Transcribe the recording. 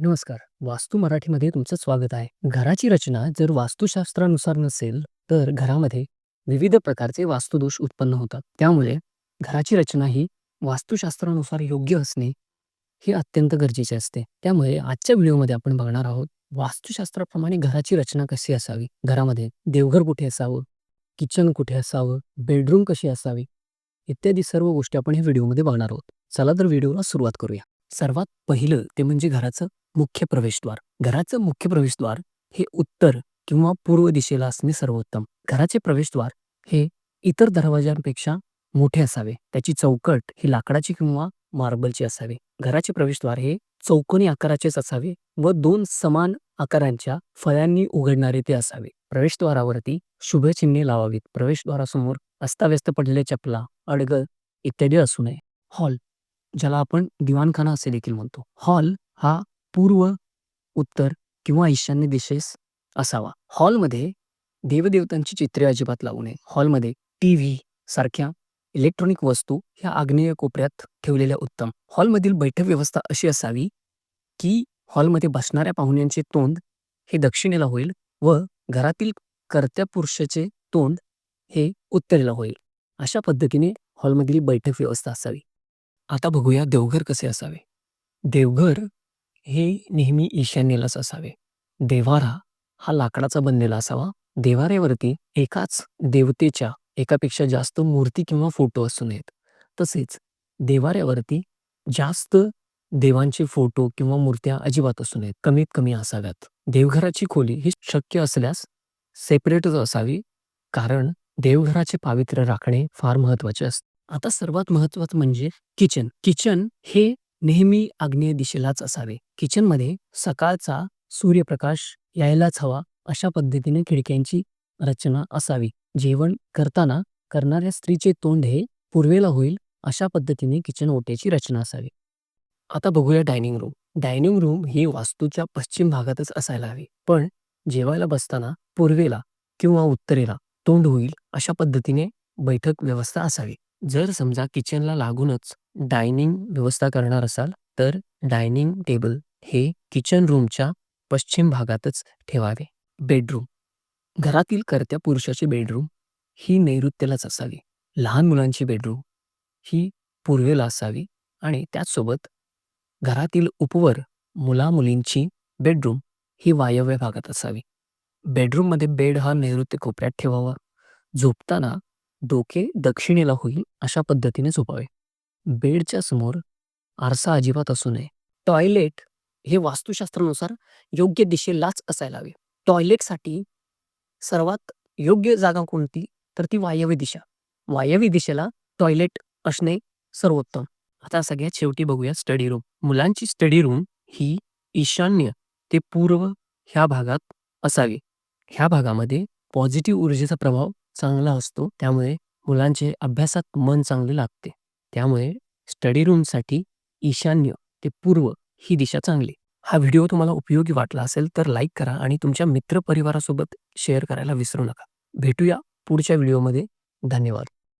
नमस्कार. वास्तू मराठीमध्ये तुमचं स्वागत आहे. घराची रचना जर वास्तुशास्त्रानुसार नसेल, तर घरामध्ये विविध प्रकारचे वास्तुदोष उत्पन्न होतात. त्यामुळे घराची रचना ही वास्तुशास्त्रानुसार योग्य असणे, हे अत्यंत गरजेचे असते. त्यामुळे आजच्या व्हिडिओमध्ये आपण बघणार आहोत, वास्तुशास्त्राप्रमाणे घराची रचना कशी असावी? घरामध्ये देवघर कुठे असावं? किचन कुठे असावं? बेडरूम कशी असावी? इत्यादी सर्व गोष्टी आपण या व्हिडिओमध्ये बघणार आहोत. चला तर व्हिडिओला सुरुवात करूया. सर्वात पहिलं ते म्हणजे घराचं मुख्य प्रवेशद्वार. घराचं मुख्य प्रवेशद्वार हे उत्तर किंवा पूर्व दिशेला असणे सर्वोत्तम. घराचे प्रवेशद्वार हे इतर दरवाजांपेक्षा मोठे असावे. त्याची चौकट ही लाकडाची किंवा मार्बलची असावी. घराचे प्रवेशद्वार हे चौकोनी आकाराचेच असावे व दोन समान आकारांच्या फळ्यांनी उघडणारे ते असावे. प्रवेशद्वारावरती शुभचिन्हे लावावीत. प्रवेशद्वारासमोर अस्ताव्यस्त पडलेल्या चपला, अडगळ इत्यादी असू नये. हॉल ज्याला आपण दिवाणखाना असे देखील म्हणतो. हॉल हा पूर्व, उत्तर किंवा ईशान्य दिशेस असावा. हॉलमध्ये देवदेवतांची चित्रे अजिबात लावू नये. हॉलमध्ये टीव्ही सारख्या इलेक्ट्रॉनिक वस्तू ह्या आग्नेय कोपऱ्यात ठेवलेल्या उत्तम. हॉलमधील बैठक व्यवस्था अशी असावी, की हॉलमध्ये बसणाऱ्या पाहुण्यांचे तोंड हे दक्षिणेला होईल व घरातील कर्त्या पुरुषाचे तोंड हे उत्तरेला होईल. अशा पद्धतीने हॉलमधील बैठक व्यवस्था असावी. आता बघूया देवघर कसे असावे? देवघर हे नेहमी ईशान्येलाच असावे. देवारा हा लाकडाचा बनलेला असावा. देवाऱ्यावरती एकाच देवतेच्या एकापेक्षा जास्त मूर्ती किंवा फोटो असू नयेत. तसेच देवाऱ्यावरती जास्त देवांचे फोटो किंवा मूर्त्या अजिबात असू नयेत. कमीत कमी असाव्यात. देवघराची खोली ही शक्य असल्यास सेपरेटच असावी. कारण देवघराचे पावित्र्य राखणे फार महत्त्वाचे असते. आता सर्वात महत्त्वाचं म्हणजे किचन. किचन हे नेहमी आग्नेय दिशेलाच असावे. किचनमध्ये सकाळचा सूर्यप्रकाश यायलाच हवा अशा पद्धतीने खिडक्यांची रचना असावी. जेवण करताना करणाऱ्या स्त्रीचे तोंड हे पूर्वेला होईल अशा पद्धतीने किचन ओट्याची रचना असावी. आता बघूया डायनिंग रूम. डायनिंग रूम ही वास्तूच्या पश्चिम भागातच असायला हवी. पण जेवायला बसताना पूर्वेला किंवा उत्तरेला तोंड होईल अशा पद्धतीने बैठक व्यवस्था असावी. जर समजा किचनला लागूनच डायनिंग व्यवस्था करणार असाल, तर डायनिंग टेबल हे किचन रूमच्या पश्चिम भागातच ठेवावे. बेडरूम घरातील कर्त्या पुरुषाची बेडरूम ही नैऋत्येलाच असावी. लहान मुलांची बेडरूम ही पूर्वेला असावी आणि त्याचसोबत घरातील उपवर मुलामुलींची बेडरूम ही वायव्य भागात असावी. बेडरूममध्ये बेड हा नैऋत्य कोपऱ्यात ठेवावा. झोपताना डोके दक्षिणेला होईल अशा पद्धतीने झोपावे. बेडच्या समोर आरसा अजिबात असू नये. टॉयलेट हे वास्तुशास्त्रानुसार योग्य दिशेलाच असायला हवे. टॉयलेटसाठी सर्वात योग्य जागा कोणती? तर ती वायव्य दिशा. वायव्य दिशेला टॉयलेट असणे सर्वोत्तम. आता सगळ्यात शेवटी बघूया स्टडी रूम. मुलांची स्टडी रूम ही ईशान्य ते पूर्व ह्या भागात असावी. ह्या भागामध्ये पॉझिटिव्ह ऊर्जेचा प्रभाव चांगला असतो. त्यामुळे मुलांचे अभ्यासात मन चांगले लागते. त्यामुळे स्टडी रूमसाठी ईशान्य ते पूर्व ही दिशा चांगली. हा व्हिडिओ तुम्हाला उपयोगी वाटला असेल तर लाईक करा आणि तुमच्या मित्रपरिवारासोबत शेअर करायला विसरू नका. भेटूया पुढच्या व्हिडिओमध्ये. धन्यवाद.